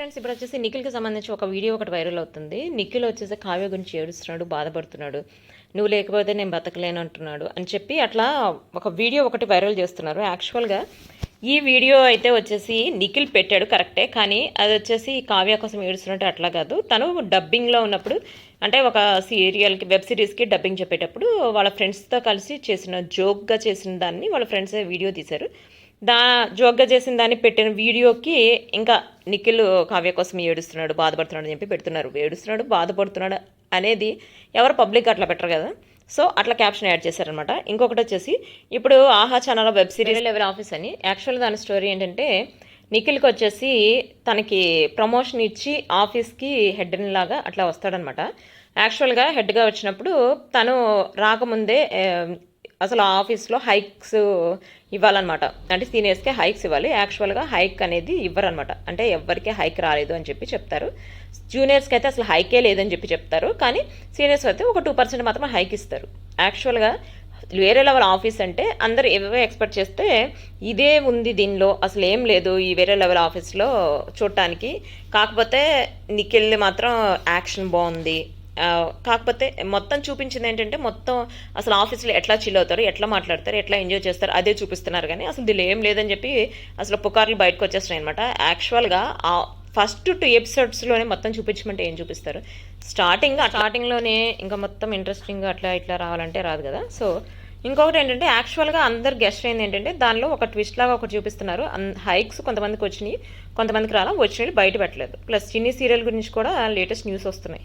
Friends ఇప్పుడు వచ్చేసి నిఖిల్కి సంబంధించి ఒక వీడియో ఒకటి వైరల్ అవుతుంది. నిఖిల్ వచ్చేసి కావ్య గురించి ఏడుస్తున్నాడు బాధపడుతున్నాడు. నువ్వు లేకపోతే నేను బతకలేను అంటున్నాడు అని చెప్పి అట్లా ఒక వీడియో ఒకటి వైరల్ చేస్తున్నారు. యాక్చువల్గా ఈ వీడియో అయితే వచ్చేసి నిఖిల్ పెట్టాడు కరెక్టే. కానీ అది వచ్చేసి కావ్య కోసం ఏడుస్తున్నట్టు అట్లా కాదు. తను డబ్బింగ్లో ఉన్నప్పుడు అంటే ఒక సీరియల్కి వెబ్ సిరీస్కి డబ్బింగ్ చెప్పేటప్పుడు వాళ్ళ ఫ్రెండ్స్తో కలిసి చేసిన జోక్గా చేసిన దాన్ని వాళ్ళ ఫ్రెండ్స్ వీడియో తీశారు. దా జోక్గా చేసిన దాన్ని పెట్టిన వీడియోకి ఇంకా నిఖిల్ కావ్య కోసం ఏడుస్తున్నాడు బాధపడుతున్నాడు అని చెప్పి పెడుతున్నారు. ఏడుస్తున్నాడు బాధపడుతున్నాడు అనేది ఎవరు పబ్లిక్ అట్లా పెట్టరు కదా. సో అట్లా క్యాప్షన్ యాడ్ చేశారనమాట ఇంకొకటి వచ్చేసి ఇప్పుడు Aha channel web series level office అని. యాక్చువల్ దాని స్టోరీ ఏంటంటే నిఖిల్కి వచ్చేసి తనకి ప్రమోషన్ ఇచ్చి ఆఫీస్కి హెడ్ లాగా అట్లా వస్తాడనమాట యాక్చువల్గా హెడ్గా వచ్చినప్పుడు తను రాకముందే అసలు ఆఫీస్లో హైక్స్ ఇవ్వాలన్నమాట. అంటే సీనియర్స్కే హైక్స్ ఇవ్వాలి. యాక్చువల్గా హైక్ అనేది ఇవ్వరనమాట అంటే ఎవరికీ హైక్ రాలేదు అని చెప్పి చెప్తారు. జూనియర్స్కి అయితే అసలు హైకే లేదని చెప్పి చెప్తారు. కానీ సీనియర్స్ అయితే ఒక టూ పర్సెంట్ మాత్రమే హైక్ ఇస్తారు. యాక్చువల్గా వేరే లెవెల్ ఆఫీస్ అంటే అందరు ఏవేవో ఎక్స్పెక్ట్ చేస్తే ఇదే ఉంది దీనిలో అసలు ఏం లేదు ఈ వేరే లెవెల్ ఆఫీస్లో చూడటానికి. కాకపోతే నీకెళ్ళి మాత్రం యాక్షన్ బాగుంది. కాకపోతే మొత్తం చూపించింది ఏంటంటే మొత్తం అసలు ఆఫీస్లో ఎట్లా చిల్ అవుతారు ఎట్లా మాట్లాడతారు ఎట్లా ఎంజాయ్ చేస్తారు అదే చూపిస్తున్నారు కానీ అసలు దీనిలో ఏం లేదని చెప్పి అసలు పుకార్లు బయటకు వచ్చేస్తున్నాయి అనమాట యాక్చువల్గా ఆ ఫస్ట్ టూ ఎపిసోడ్స్లోనే మొత్తం చూపించమంటే ఏం చూపిస్తారు? స్టార్టింగ్ స్టార్టింగ్లోనే ఇంకా మొత్తం ఇంట్రెస్టింగ్ అట్లా ఇట్లా రావాలంటే రాదు కదా. సో ఇంకొకటి ఏంటంటే యాక్చువల్గా అందరు గెస్ట్ అయింది ఏంటంటే దానిలో ఒక ట్విస్ట్ లాగా ఒకటి చూపిస్తున్నారు. హైక్స్ కొంతమందికి వచ్చినాయి కొంతమందికి రాలా వచ్చినవి బయట పెట్టలేదు. ప్లస్ చిన్ని సీరియల్ గురించి కూడా లేటెస్ట్ న్యూస్ వస్తున్నాయి.